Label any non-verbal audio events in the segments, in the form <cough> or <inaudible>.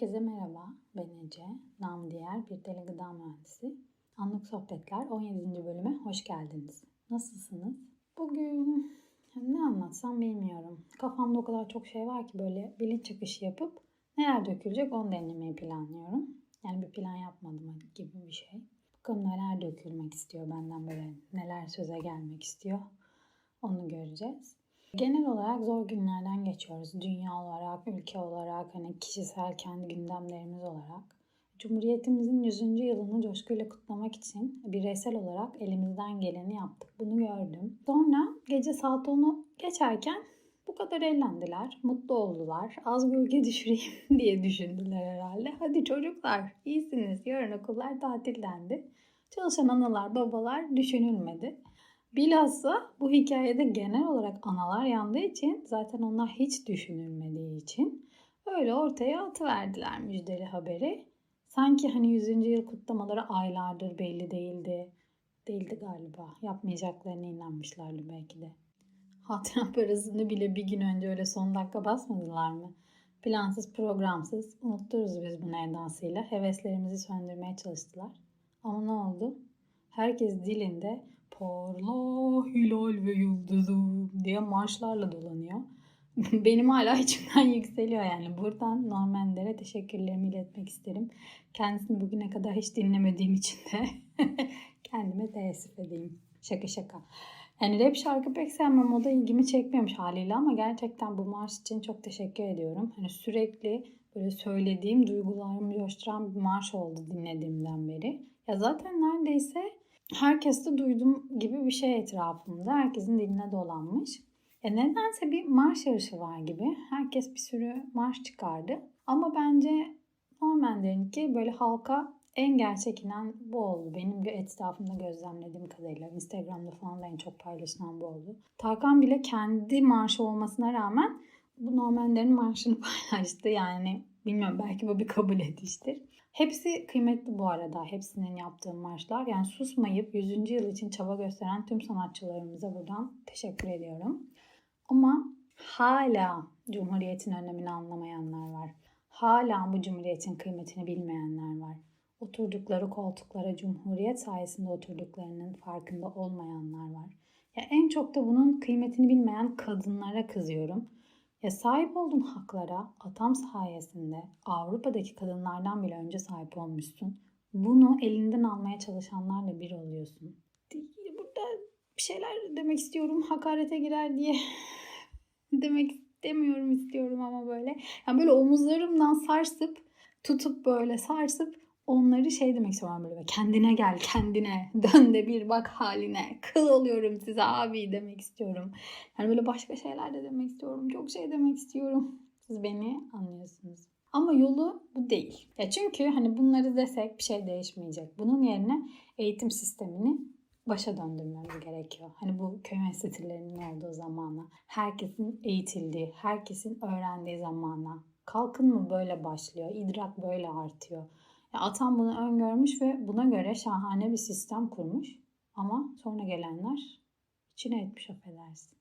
Herkese merhaba. Ben Ece. Nam diğer bir deli gıda mühendisi. Anlık Sohbetler 17. bölüme hoş geldiniz. Nasılsınız? Bugün ne anlatsam bilmiyorum. Kafamda o kadar çok şey var ki böyle bilinç çıkışı yapıp neler dökülecek onu denemeyi planlıyorum. Yani bir plan yapmadım gibi bir şey. Bakalım neler dökülmek istiyor benden böyle neler söze gelmek istiyor. Onu göreceğiz. Genel olarak zor günlerden geçiyoruz. Dünya olarak, ülke olarak, hani kişisel kendi gündemlerimiz olarak. Cumhuriyetimizin 100. yılını coşkuyla kutlamak için bireysel olarak elimizden geleni yaptık. Bunu gördüm. Sonra gece saat 10'u geçerken bu kadar eğlendiler, mutlu oldular. Az gölge <laughs> düşüreyim diye düşündüler herhalde. Hadi çocuklar iyisiniz, yarın okullar tatil dendi. Çalışan analar, babalar düşünülmedi. Bilhassa bu hikayede genel olarak analar yandığı için zaten onlar hiç düşünülmediği için öyle ortaya atıverdiler müjdeli haberi. Sanki hani 100. yıl kutlamaları aylardır belli değildi. Değildi galiba. Yapmayacaklarına inanmışlardı belki de. Hatıra parasını bile bir gün önce öyle son dakika basmadılar mı? Plansız programsız unutturuz biz bunu edasıyla. Heveslerimizi söndürmeye çalıştılar. Ama ne oldu? Herkes dilinde parla hilal ve yıldızım diye marşlarla dolanıyor. <laughs> Benim hala içimden <laughs> yükseliyor yani. Buradan Normanlere teşekkürlerimi iletmek isterim. Kendisini bugüne kadar hiç dinlemediğim için de <laughs> kendime teessüf edeyim. Şaka şaka. Yani rap şarkı pek sevmem o da ilgimi çekmiyormuş haliyle ama gerçekten bu marş için çok teşekkür ediyorum. Hani sürekli böyle söylediğim duygularımı coşturan bir marş oldu dinlediğimden beri. Ya zaten neredeyse herkes de duydum gibi bir şey etrafımda. Herkesin diline dolanmış. E nedense bir marş yarışı var gibi. Herkes bir sürü marş çıkardı. Ama bence Norman'daki böyle halka en gerçek inen bu oldu. Benim etrafımda gözlemlediğim kadarıyla. Instagram'da falan da en çok paylaşılan bu oldu. Tarkan bile kendi marşı olmasına rağmen bu Normanlerin marşını <laughs> paylaştı. Yani bilmiyorum belki bu bir kabul ediştir. Hepsi kıymetli bu arada. Hepsinin yaptığı marşlar. Yani susmayıp 100. yıl için çaba gösteren tüm sanatçılarımıza buradan teşekkür ediyorum. Ama hala Cumhuriyet'in önemini anlamayanlar var. Hala bu Cumhuriyet'in kıymetini bilmeyenler var. Oturdukları koltuklara Cumhuriyet sayesinde oturduklarının farkında olmayanlar var. Ya en çok da bunun kıymetini bilmeyen kadınlara kızıyorum. Ya sahip olduğun haklara atam sayesinde Avrupa'daki kadınlardan bile önce sahip olmuşsun. Bunu elinden almaya çalışanlarla bir oluyorsun. Burada bir şeyler demek istiyorum hakarete girer diye <laughs> demek istemiyorum istiyorum ama böyle. Yani böyle omuzlarımdan sarsıp tutup böyle sarsıp onları şey demek istiyorum böyle kendine gel kendine dön de bir bak haline kıl oluyorum size abi demek istiyorum. Yani böyle başka şeyler de demek istiyorum çok şey demek istiyorum. Siz beni anlıyorsunuz. Ama yolu bu değil. Ya çünkü hani bunları desek bir şey değişmeyecek. Bunun yerine eğitim sistemini başa döndürmemiz gerekiyor. Hani bu köy enstitülerinin olduğu zamana, herkesin eğitildiği, herkesin öğrendiği zamana. Kalkınma böyle başlıyor, idrak böyle artıyor. Ya Atam bunu öngörmüş ve buna göre şahane bir sistem kurmuş. Ama sonra gelenler içine etmiş affedersin.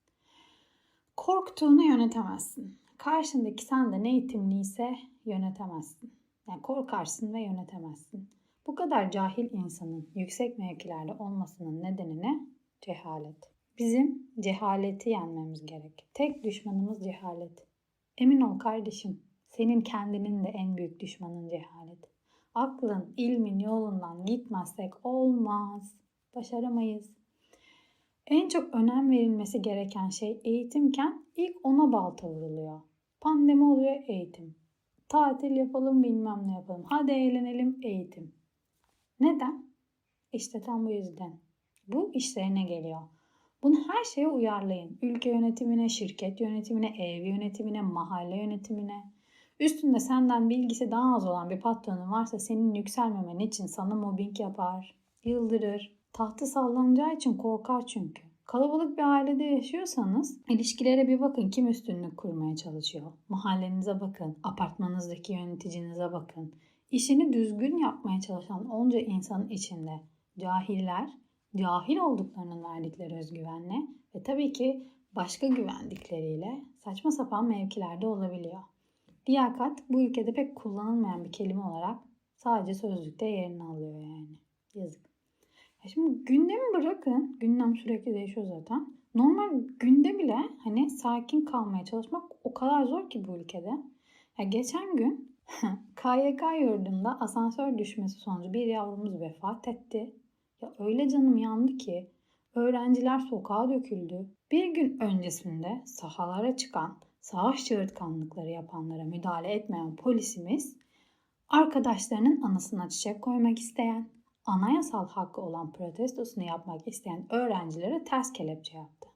Korktuğunu yönetemezsin. Karşındaki senden eğitimliyse yönetemezsin. Yani korkarsın ve yönetemezsin. Bu kadar cahil insanın yüksek mevkilerde olmasının nedeni ne? Cehalet. Bizim cehaleti yenmemiz gerek. Tek düşmanımız cehalet. Emin ol kardeşim, senin kendinin de en büyük düşmanın cehalet. Aklın, ilmin yolundan gitmezsek olmaz. Başaramayız. En çok önem verilmesi gereken şey eğitimken ilk ona balta vuruluyor. Pandemi oluyor eğitim. Tatil yapalım bilmem ne yapalım. Hadi eğlenelim eğitim. Neden? İşte tam bu yüzden. Bu işlerine geliyor. Bunu her şeye uyarlayın. Ülke yönetimine, şirket yönetimine, ev yönetimine, mahalle yönetimine. Üstünde senden bilgisi daha az olan bir patronun varsa senin yükselmemen için sana mobbing yapar, yıldırır. Tahtı sallanacağı için korkar çünkü. Kalabalık bir ailede yaşıyorsanız ilişkilere bir bakın kim üstünlük kurmaya çalışıyor. Mahallenize bakın, apartmanınızdaki yöneticinize bakın. İşini düzgün yapmaya çalışan onca insanın içinde cahiller, cahil olduklarının verdikleri özgüvenle ve tabii ki başka güvendikleriyle saçma sapan mevkilerde olabiliyor. Liyakat bu ülkede pek kullanılmayan bir kelime olarak sadece sözlükte yerini alıyor yani. Yazık. Ya şimdi gündemi bırakın. Gündem sürekli değişiyor zaten. Normal günde bile hani sakin kalmaya çalışmak o kadar zor ki bu ülkede. Ya geçen gün <laughs> KYK yurdunda asansör düşmesi sonucu bir yavrumuz vefat etti. Ya öyle canım yandı ki öğrenciler sokağa döküldü. Bir gün öncesinde sahalara çıkan savaş çığırtkanlıkları yapanlara müdahale etmeyen polisimiz arkadaşlarının anısına çiçek koymak isteyen, anayasal hakkı olan protestosunu yapmak isteyen öğrencilere ters kelepçe yaptı.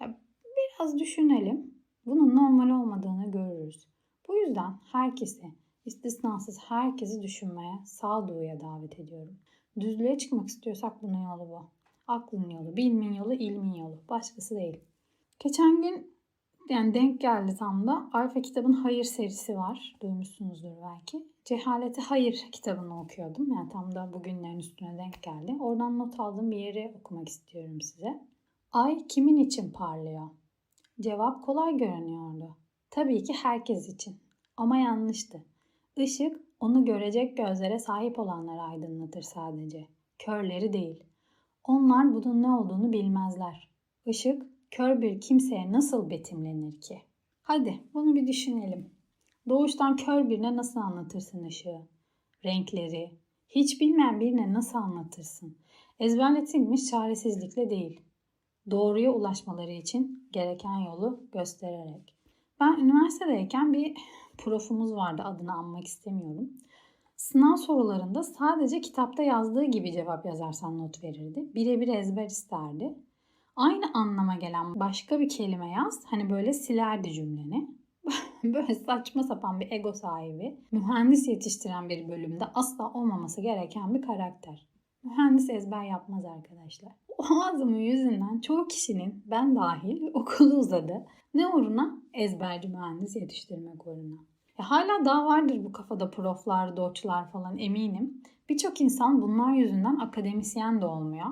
Ya biraz düşünelim. Bunun normal olmadığını görürüz. Bu yüzden herkesi, istisnasız herkesi düşünmeye, sağduyuya davet ediyorum. Düzlüğe çıkmak istiyorsak bunun yolu bu. Aklın yolu, bilmin yolu, ilmin yolu. Başkası değil. Geçen gün yani denk geldi tam da Alfa kitabın Hayır serisi var. Duymuşsunuzdur belki. Cehaleti Hayır kitabını okuyordum. Yani tam da bugünlerin üstüne denk geldi. Oradan not aldığım bir yeri okumak istiyorum size. Ay kimin için parlıyor? Cevap kolay görünüyordu. Tabii ki herkes için. Ama yanlıştı. Işık onu görecek gözlere sahip olanları aydınlatır sadece. Körleri değil. Onlar bunun ne olduğunu bilmezler. Işık kör bir kimseye nasıl betimlenir ki? Hadi bunu bir düşünelim. Doğuştan kör birine nasıl anlatırsın ışığı? Renkleri, hiç bilmeyen birine nasıl anlatırsın? Ezberletilmiş çaresizlikle değil. Doğruya ulaşmaları için gereken yolu göstererek. Ben üniversitedeyken bir profumuz vardı adını anmak istemiyorum. Sınav sorularında sadece kitapta yazdığı gibi cevap yazarsan not verirdi. Birebir ezber isterdi. Aynı anlama gelen başka bir kelime yaz. Hani böyle silerdi cümleni. <laughs> böyle saçma sapan bir ego sahibi, mühendis yetiştiren bir bölümde asla olmaması gereken bir karakter. Mühendis ezber yapmaz arkadaşlar. O <laughs> ağzımın yüzünden çoğu kişinin ben dahil <laughs> okulu uzadı. Ne uğruna? Ezberci mühendis yetiştirmek uğruna. Ya hala daha vardır bu kafada proflar, doçlar falan eminim. Birçok insan bunlar yüzünden akademisyen de olmuyor.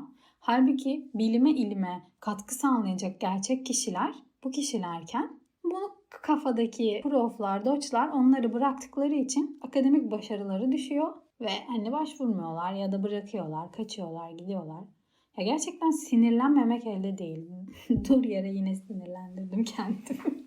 Halbuki bilime ilime katkı sağlayacak gerçek kişiler bu kişilerken bu kafadaki proflar, doçlar onları bıraktıkları için akademik başarıları düşüyor ve hani başvurmuyorlar ya da bırakıyorlar, kaçıyorlar, gidiyorlar. Ya gerçekten sinirlenmemek elde değil. <laughs> Dur yere yine sinirlendirdim kendimi.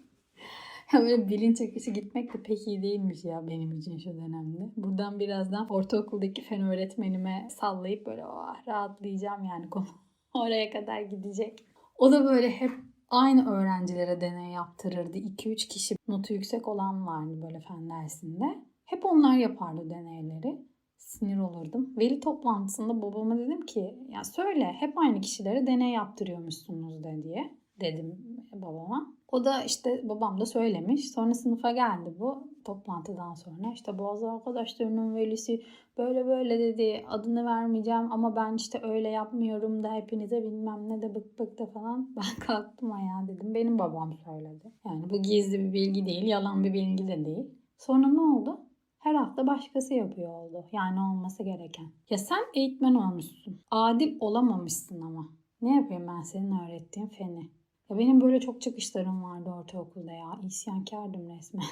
<laughs> ya böyle bilinç akışı gitmek de pek iyi değilmiş ya benim için şu dönemde. Buradan birazdan ortaokuldaki fen öğretmenime sallayıp böyle oh, rahatlayacağım yani konu <laughs> oraya kadar gidecek. O da böyle hep aynı öğrencilere deney yaptırırdı. 2-3 kişi notu yüksek olan vardı böyle fen dersinde. Hep onlar yapardı deneyleri. Sinir olurdum. Veli toplantısında babama dedim ki ya söyle hep aynı kişilere deney yaptırıyormuşsunuz de diye dedim babama. O da işte babam da söylemiş. Sonra sınıfa geldi bu toplantıdan sonra. İşte bazı arkadaşlarının velisi böyle böyle dedi adını vermeyeceğim ama ben işte öyle yapmıyorum da hepinize bilmem ne de bık bık da falan. <laughs> Ben kalktım ayağa dedim. Benim babam söyledi. Yani bu gizli bir bilgi değil, yalan bir bilgi de değil. Sonra ne oldu? Her hafta başkası yapıyor oldu. Yani olması gereken. Ya sen eğitmen olmuşsun. Adil olamamışsın ama. Ne yapayım ben senin öğrettiğin feni? Ya benim böyle çok çıkışlarım vardı ortaokulda ya. İsyankardım resmen.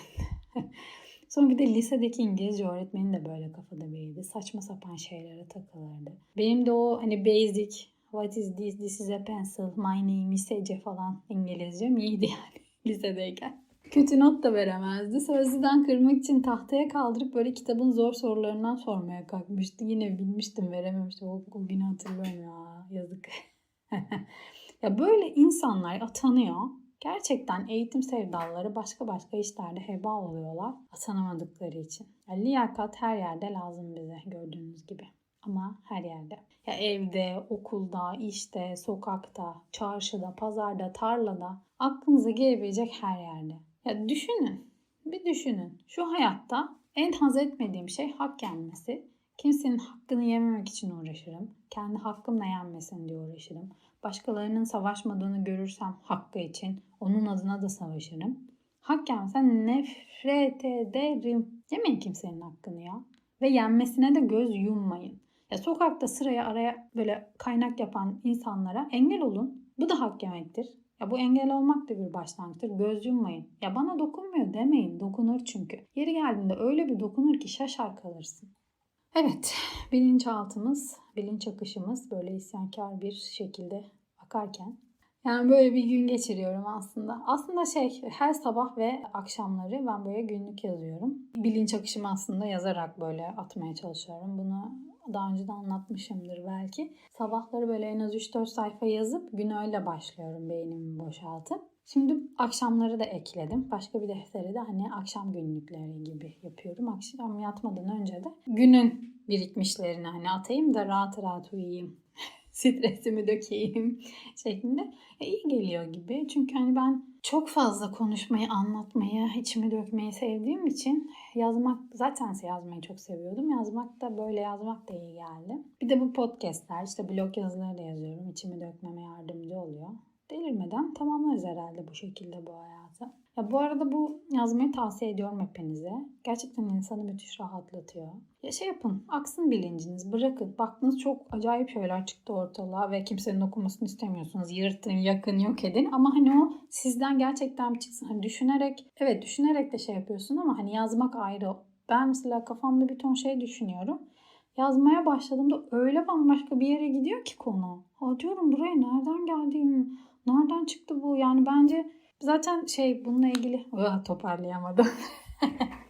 <laughs> Sonra bir de lisedeki İngilizce öğretmeni de böyle kafada biriydi. Saçma sapan şeylere takılırdı. Benim de o hani basic what is this, this is a pencil, my name is Ece falan İngilizcem iyiydi yani <laughs> lisedeyken. Kötü not da veremezdi. Sözlüden kırmak için tahtaya kaldırıp böyle kitabın zor sorularından sormaya kalkmıştı. Yine bilmiştim verememiştim. O, o günü hatırlıyorum ya yazık. <laughs> ya böyle insanlar atanıyor. Gerçekten eğitim sevdalıları başka başka işlerde heba oluyorlar atanamadıkları için. Yani liyakat her yerde lazım bize gördüğünüz gibi. Ama her yerde. Ya evde, okulda, işte, sokakta, çarşıda, pazarda, tarlada aklınıza gelebilecek her yerde. Ya düşünün, bir düşünün. Şu hayatta en haz etmediğim şey hak yenmesi. Kimsenin hakkını yememek için uğraşırım. Kendi hakkımla yenmesin diye uğraşırım. Başkalarının savaşmadığını görürsem hakkı için onun adına da savaşırım. Hak yenmesen nefret ederim. Yemeyin kimsenin hakkını ya. Ve yenmesine de göz yummayın. Ya sokakta sıraya araya böyle kaynak yapan insanlara engel olun. Bu da hak yemektir. Ya bu engel olmak da bir başlangıçtır. Göz yummayın. Ya bana dokunmuyor demeyin. Dokunur çünkü. Yeri geldiğinde öyle bir dokunur ki şaşar kalırsın. Evet, bilinçaltımız, bilinç akışımız böyle isyankar bir şekilde akarken yani böyle bir gün geçiriyorum aslında. Aslında şey her sabah ve akşamları ben böyle günlük yazıyorum. Bilinç akışımı aslında yazarak böyle atmaya çalışıyorum. Bunu daha önce de anlatmışımdır belki. Sabahları böyle en az 3-4 sayfa yazıp gün öyle başlıyorum beynimi boşaltıp. Şimdi akşamları da ekledim. Başka bir defteri de hani akşam günlükleri gibi yapıyorum. Akşam yatmadan önce de günün birikmişlerini hani atayım da rahat rahat uyuyayım. <laughs> Stresimi dökeyim <laughs> şeklinde. E, iyi geliyor gibi. Çünkü hani ben çok fazla konuşmayı, anlatmayı, içimi dökmeyi sevdiğim için yazmak zaten yazmayı çok seviyordum. Yazmak da böyle yazmak da iyi geldi. Bir de bu podcastler işte blog yazıları da yazıyorum. İçimi dökmeme yardımcı oluyor delirmeden tamamlarız herhalde bu şekilde bu hayatı. Ya bu arada bu yazmayı tavsiye ediyorum hepinize. Gerçekten insanı müthiş rahatlatıyor. Ya şey yapın, aksın bilinciniz, bırakın. Baktınız çok acayip şeyler çıktı ortalığa ve kimsenin okumasını istemiyorsunuz. Yırtın, yakın, yok edin. Ama hani o sizden gerçekten çıksın. Hani düşünerek, evet düşünerek de şey yapıyorsun ama hani yazmak ayrı. Ben mesela kafamda bir ton şey düşünüyorum yazmaya başladığımda öyle bambaşka bir yere gidiyor ki konu. Ha diyorum buraya nereden geldiğim, nereden çıktı bu? Yani bence zaten şey bununla ilgili toparlayamadım. <laughs>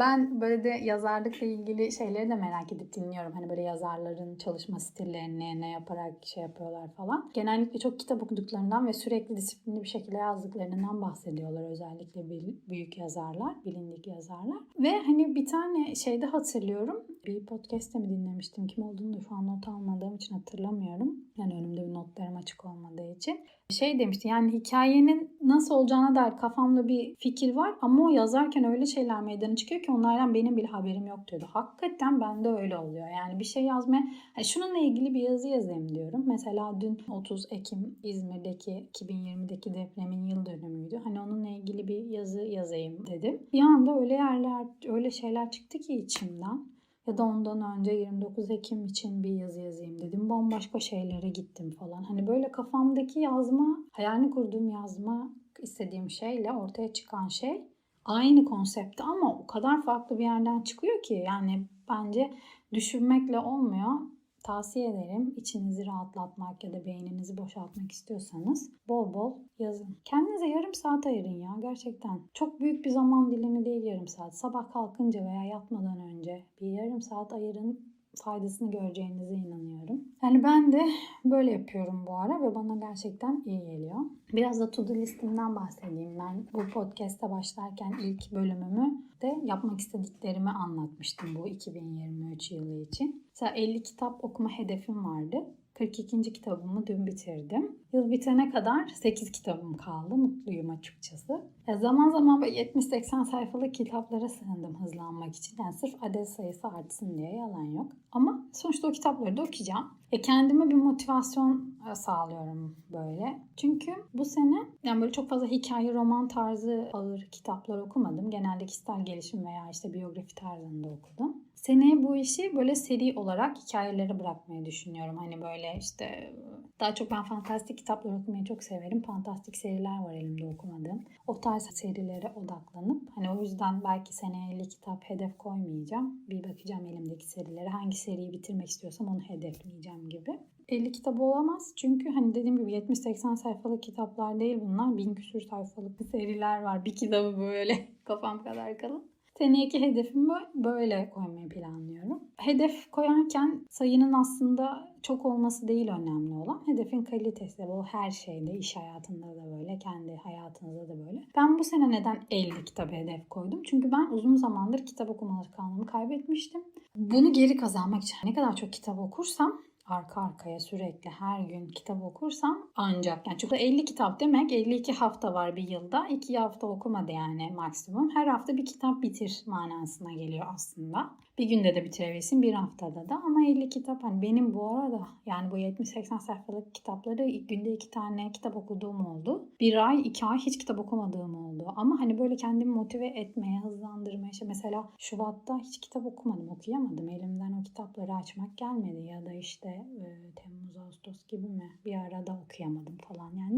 ben böyle de yazarlıkla ilgili şeyleri de merak edip dinliyorum. Hani böyle yazarların çalışma stillerini ne yaparak şey yapıyorlar falan. Genellikle çok kitap okuduklarından ve sürekli disiplinli bir şekilde yazdıklarından bahsediyorlar. Özellikle büyük yazarlar, bilindik yazarlar. Ve hani bir tane şeyde hatırlıyorum. Bir podcast'te mi dinlemiştim? Kim olduğunu da şu an not almadığım için hatırlamıyorum. Yani önümde bir notlarım açık olmadığı için. Şey demişti yani hikayenin nasıl olacağına dair kafamda bir fikir var ama o yazarken öyle şeyler meydana çıkıyor ki onlardan benim bile haberim yok diyordu. Hakikaten bende öyle oluyor. Yani bir şey yazmaya, yani şununla ilgili bir yazı yazayım diyorum. Mesela dün 30 Ekim İzmir'deki 2020'deki depremin yıl dönümüydü. Hani onunla ilgili bir yazı yazayım dedim. Bir anda öyle yerler, öyle şeyler çıktı ki içimden. Ya da ondan önce 29 Ekim için bir yazı yazayım dedim. Bambaşka şeylere gittim falan. Hani böyle kafamdaki yazma, hayalini kurduğum yazma istediğim şeyle ortaya çıkan şey aynı konsepti ama o kadar farklı bir yerden çıkıyor ki yani bence düşünmekle olmuyor tavsiye ederim. İçinizi rahatlatmak ya da beyninizi boşaltmak istiyorsanız bol bol yazın. Kendinize yarım saat ayırın ya gerçekten. Çok büyük bir zaman dilimi değil yarım saat. Sabah kalkınca veya yatmadan önce bir yarım saat ayırın faydasını göreceğinize inanıyorum. Yani ben de böyle yapıyorum bu ara ve bana gerçekten iyi geliyor. Biraz da to-do listimden bahsedeyim. Ben bu podcast'a başlarken ilk bölümümü de yapmak istediklerimi anlatmıştım bu 2023 yılı için. Mesela 50 kitap okuma hedefim vardı. 42. kitabımı dün bitirdim. Yıl bitene kadar 8 kitabım kaldı. Mutluyum açıkçası. Ya zaman zaman böyle 70-80 sayfalık kitaplara sığındım hızlanmak için. Yani sırf adet sayısı artsın diye yalan yok. Ama sonuçta o kitapları da okuyacağım. E kendime bir motivasyon e, sağlıyorum böyle. Çünkü bu sene yani böyle çok fazla hikaye, roman tarzı ağır kitaplar okumadım. Genelde kişisel gelişim veya işte biyografi tarzında okudum. Seneye bu işi böyle seri olarak hikayelere bırakmayı düşünüyorum. Hani böyle işte daha çok ben fantastik kitaplar okumayı çok severim. Fantastik seriler var elimde okumadığım. O tarz serilere odaklanıp hani o yüzden belki seneye 50 kitap hedef koymayacağım. Bir bakacağım elimdeki serilere. Hangi seriyi bitirmek istiyorsam onu hedefleyeceğim gibi. 50 kitap olamaz. Çünkü hani dediğim gibi 70-80 sayfalık kitaplar değil bunlar. Bin küsür sayfalık seriler var. Bir kitabı böyle <laughs> kafam kadar kalın. Seneki hedefimi böyle koymayı planlıyorum. Hedef koyarken sayının aslında çok olması değil önemli olan. Hedefin kalitesi bu her şeyde, iş hayatında da böyle, kendi hayatınızda da böyle. Ben bu sene neden 50 kitap hedef koydum? Çünkü ben uzun zamandır kitap okuma alışkanlığımı kaybetmiştim. Bunu geri kazanmak için ne kadar çok kitap okursam arka arkaya sürekli her gün kitap okursam ancak yani çünkü 50 kitap demek 52 hafta var bir yılda 2 hafta okumadı yani maksimum her hafta bir kitap bitir manasına geliyor aslında. Bir günde de bitirebilirsin bir haftada da. Ama 50 kitap hani benim bu arada yani bu 70-80 sayfalık kitapları ilk günde iki tane kitap okuduğum oldu. Bir ay iki ay hiç kitap okumadığım oldu. Ama hani böyle kendimi motive etmeye hızlandırmaya işte mesela Şubat'ta hiç kitap okumadım okuyamadım. Elimden o kitapları açmak gelmedi. Ya da işte e, Temmuz, Ağustos gibi mi? Bir arada okuyamadım falan. Yani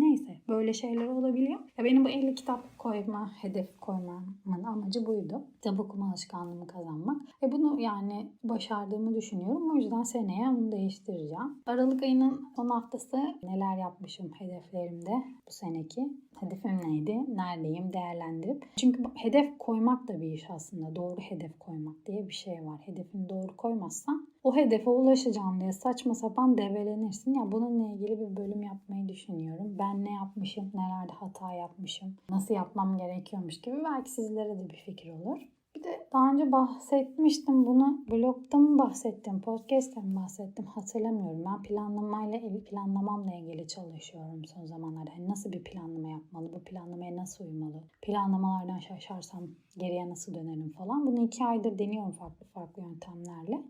böyle şeyler olabiliyor. Ya benim bu 50 kitap koyma, hedef koymamın amacı buydu. Kitap okuma alışkanlığımı kazanmak. Ve bunu yani başardığımı düşünüyorum. O yüzden seneye onu değiştireceğim. Aralık ayının son haftası neler yapmışım hedeflerimde bu seneki. Hedefim neydi? Neredeyim? Değerlendirip. Çünkü hedef koymak da bir iş aslında. Doğru hedef koymak diye bir şey var. Hedefini doğru koymazsan o hedefe ulaşacağım diye saçma sapan develenirsin. Ya bununla ilgili bir bölüm yapmayı düşünüyorum. Ben ne yapmışım, nelerde hata yapmışım, nasıl yapmam gerekiyormuş gibi belki sizlere de bir fikir olur. Bir de daha önce bahsetmiştim bunu. Blogda mı bahsettim, podcast'te mi bahsettim hatırlamıyorum. Ben planlamayla, planlamamla ilgili çalışıyorum son zamanlarda. Yani nasıl bir planlama yapmalı, bu planlamaya nasıl uymalı, planlamalardan şaşarsam geriye nasıl dönerim falan. Bunu iki aydır deniyorum farklı farklı yöntemlerle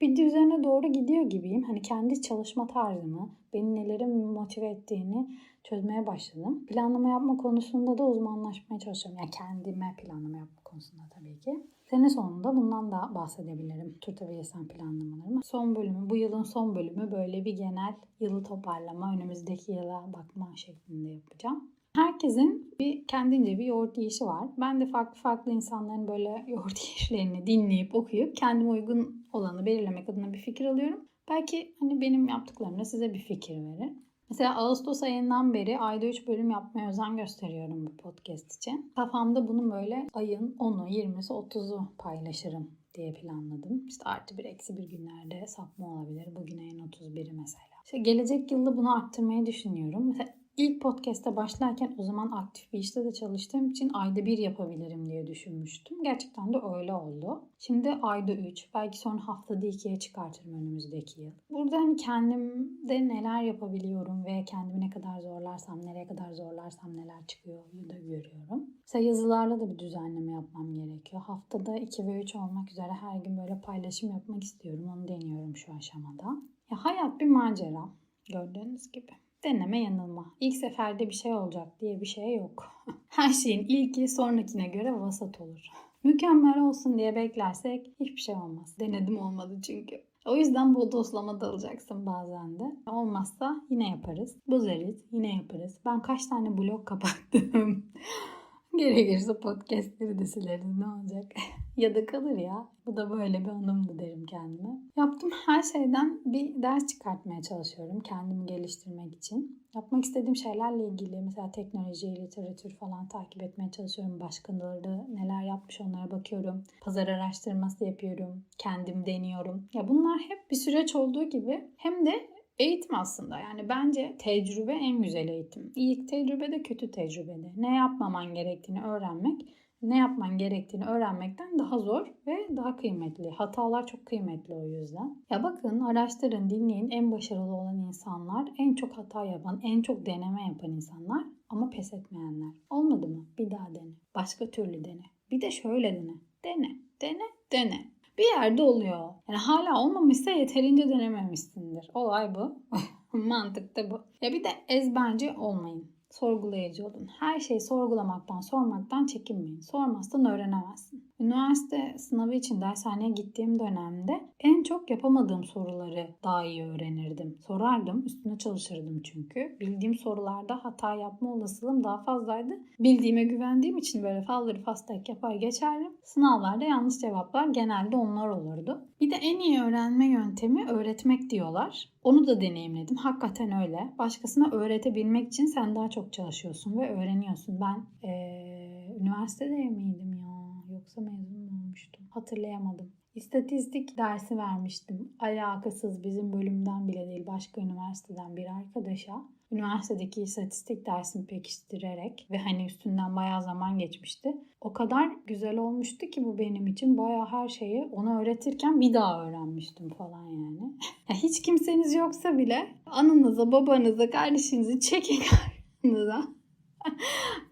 bir düzene doğru gidiyor gibiyim. Hani kendi çalışma tarzımı, beni nelerin motive ettiğini çözmeye başladım. Planlama yapma konusunda da uzmanlaşmaya çalışıyorum. Yani kendime planlama yapma konusunda tabii ki. Sene sonunda bundan da bahsedebilirim. Tutabilirsem planlamalarımı. Son bölümü, bu yılın son bölümü böyle bir genel yılı toparlama, önümüzdeki yıla bakma şeklinde yapacağım. Herkesin bir kendince bir yoğurt yiyişi var. Ben de farklı farklı insanların böyle <laughs> yoğurt yiyişlerini dinleyip okuyup kendime uygun olanı belirlemek adına bir fikir alıyorum. Belki hani benim yaptıklarımda size bir fikir verir. Mesela Ağustos ayından beri ayda 3 bölüm yapmaya özen gösteriyorum bu podcast için. Kafamda bunu böyle ayın 10'u, 20'si, 30'u paylaşırım diye planladım. İşte artı bir eksi bir günlerde sapma olabilir. Bugün ayın 31'i mesela. İşte gelecek yılda bunu arttırmayı düşünüyorum. Mesela İlk podcast'te başlarken o zaman aktif bir işte de çalıştığım için ayda bir yapabilirim diye düşünmüştüm. Gerçekten de öyle oldu. Şimdi ayda üç, belki sonra haftada ikiye çıkartırım önümüzdeki yıl. Burada hani kendimde neler yapabiliyorum ve kendimi ne kadar zorlarsam, nereye kadar zorlarsam neler çıkıyor da görüyorum. Mesela yazılarla da bir düzenleme yapmam gerekiyor. Haftada 2 ve 3 olmak üzere her gün böyle paylaşım yapmak istiyorum. Onu deniyorum şu aşamada. Ya hayat bir macera gördüğünüz gibi deneme yanılma. İlk seferde bir şey olacak diye bir şey yok. <laughs> Her şeyin ilki sonrakine göre vasat olur. Mükemmel olsun diye beklersek hiçbir şey olmaz. Denedim olmadı çünkü. O yüzden bu doslama dalacaksın bazen de. Olmazsa yine yaparız. Bozarız yine yaparız. Ben kaç tane blog kapattım. <laughs> <laughs> Gerekirse podcastleri de sileriz ne olacak. <laughs> ya da kalır ya. Bu da böyle bir anımdı derim kendime. Yaptığım her şeyden bir ders çıkartmaya çalışıyorum kendimi geliştirmek için. Yapmak istediğim şeylerle ilgili mesela teknoloji, literatür falan takip etmeye çalışıyorum. Başkaları neler yapmış onlara bakıyorum. Pazar araştırması yapıyorum. Kendim deniyorum. Ya bunlar hep bir süreç olduğu gibi hem de Eğitim aslında yani bence tecrübe en güzel eğitim. İyi tecrübe de kötü tecrübe de. Ne yapmaman gerektiğini öğrenmek, ne yapman gerektiğini öğrenmekten daha zor ve daha kıymetli. Hatalar çok kıymetli o yüzden. Ya bakın, araştırın, dinleyin. En başarılı olan insanlar, en çok hata yapan, en çok deneme yapan insanlar ama pes etmeyenler. Olmadı mı? Bir daha dene. Başka türlü dene. Bir de şöyle dene. Dene, dene, dene bir yerde oluyor. Yani hala olmamışsa yeterince denememişsindir. Olay bu. <laughs> Mantık da bu. Ya bir de ezberci olmayın. Sorgulayıcı olun. Her şeyi sorgulamaktan, sormaktan çekinmeyin. Sormazsan öğrenemezsin. Üniversite sınavı için dershaneye gittiğim dönemde en çok yapamadığım soruları daha iyi öğrenirdim. Sorardım, üstüne çalışırdım çünkü. Bildiğim sorularda hata yapma olasılığım daha fazlaydı. Bildiğime güvendiğim için böyle fallırı fastak yapar geçerdim. Sınavlarda yanlış cevaplar genelde onlar olurdu. Bir de en iyi öğrenme yöntemi öğretmek diyorlar. Onu da deneyimledim. Hakikaten öyle. Başkasına öğretebilmek için sen daha çok çalışıyorsun ve öğreniyorsun. Ben ee, üniversitede miydim ya? Yoksa mezun mu olmuştum? Hatırlayamadım. İstatistik dersi vermiştim. Alakasız bizim bölümden bile değil başka üniversiteden bir arkadaşa. Üniversitedeki istatistik dersini pekiştirerek ve hani üstünden bayağı zaman geçmişti. O kadar güzel olmuştu ki bu benim için. Bayağı her şeyi ona öğretirken bir daha öğrenmiştim falan yani. <laughs> Hiç kimseniz yoksa bile anınıza, babanıza, kardeşinizi çekin <laughs> karşınıza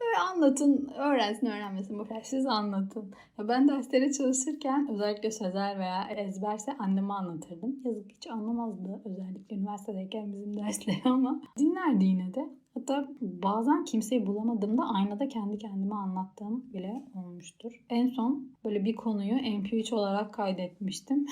Böyle anlatın, öğrensin öğrenmesin kadar. Siz anlatın. Ya ben derslere çalışırken özellikle sözel veya ezberse anneme anlatırdım. Yazık hiç anlamazdı özellikle üniversitedeyken bizim <laughs> dersleri ama dinlerdi yine de. Hatta bazen kimseyi bulamadığımda aynada kendi kendime anlattığım bile olmuştur. En son böyle bir konuyu MP3 olarak kaydetmiştim.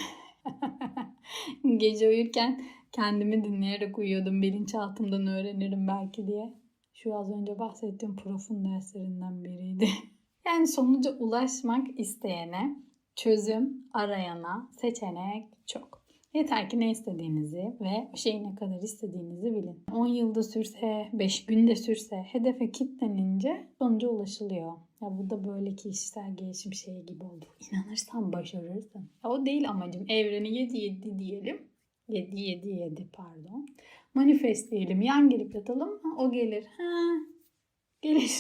<laughs> Gece uyurken Kendimi dinleyerek uyuyordum. Bilinçaltımdan öğrenirim belki diye. Şu az önce bahsettiğim profun derslerinden biriydi. <laughs> Yani sonuca ulaşmak isteyene, çözüm arayana seçenek çok. Yeter ki ne istediğinizi ve o şeyi ne kadar istediğinizi bilin. 10 yılda sürse, 5 günde sürse hedefe kilitlenince sonuca ulaşılıyor. Ya bu da böyle kişisel gelişim şeyi gibi oldu. İnanırsan başarırsın. Ya o değil amacım. Evreni 7 7 diyelim. 7 7 7 pardon. Manifestleyelim. Yan gelip yatalım. O gelir. Ha, gelir.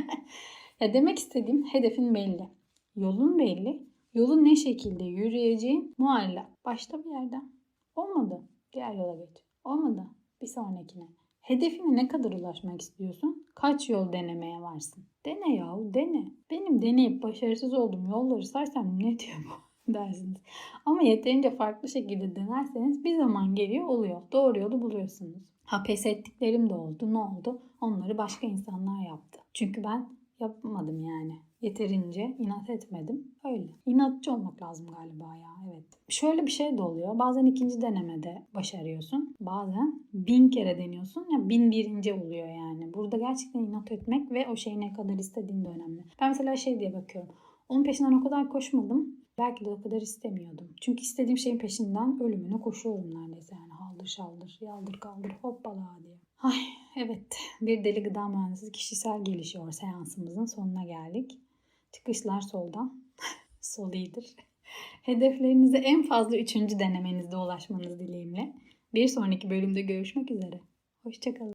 <laughs> ya demek istediğim hedefin belli. Yolun belli. Yolun ne şekilde yürüyeceğin muallak. Başta bir yerden. Olmadı. Diğer yola geç. Olmadı. Bir sonrakine. Hedefine ne kadar ulaşmak istiyorsun? Kaç yol denemeye varsın? Dene yahu dene. Benim deneyip başarısız olduğum yolları saysam ne diyor bu dersiniz. Ama yeterince farklı şekilde denerseniz bir zaman geliyor oluyor. Doğru yolu buluyorsunuz. Ha pes ettiklerim de oldu. Ne oldu? Onları başka insanlar yaptı. Çünkü ben yapmadım yani. Yeterince inat etmedim. Öyle. İnatçı olmak lazım galiba ya. Evet. Şöyle bir şey de oluyor. Bazen ikinci denemede başarıyorsun. Bazen bin kere deniyorsun. Ya bin birinci oluyor yani. Burada gerçekten inat etmek ve o şeyi ne kadar istediğin de önemli. Ben mesela şey diye bakıyorum. Onun peşinden o kadar koşmadım. Belki de o kadar istemiyordum. Çünkü istediğim şeyin peşinden ölümüne koşuyorum neredeyse yani. Haldır şaldır, yaldır kaldır hoppala diye. Ay evet bir deli gıda mühendisi kişisel gelişiyor seansımızın sonuna geldik. Çıkışlar soldan. <laughs> Sol iyidir. Hedeflerinize en fazla üçüncü denemenizde ulaşmanız dileğimle. Bir sonraki bölümde görüşmek üzere. Hoşçakalın.